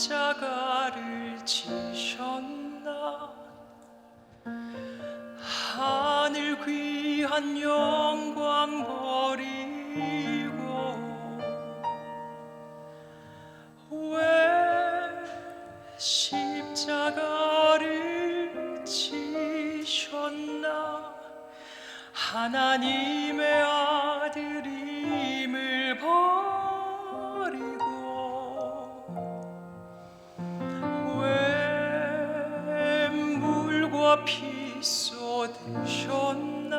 십자가를 지셨나? 하늘 귀한 영광 버리고 왜 하나님의 아들임을 버리고 왜 물과 피 쏟으셨나?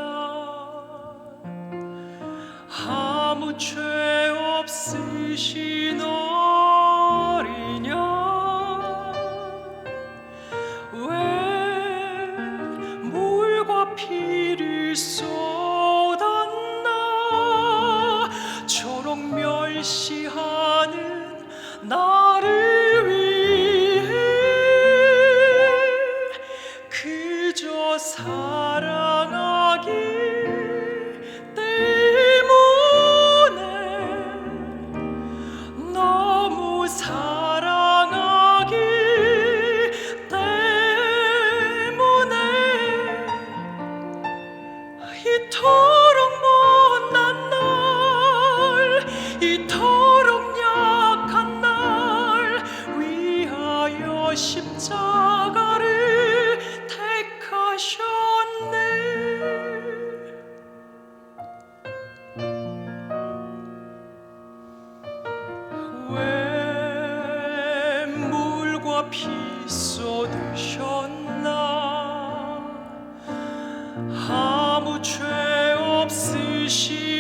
아무 죄 없으신 어린양 대시하는 나를 위해 그저 사랑하기 아무 죄 없으시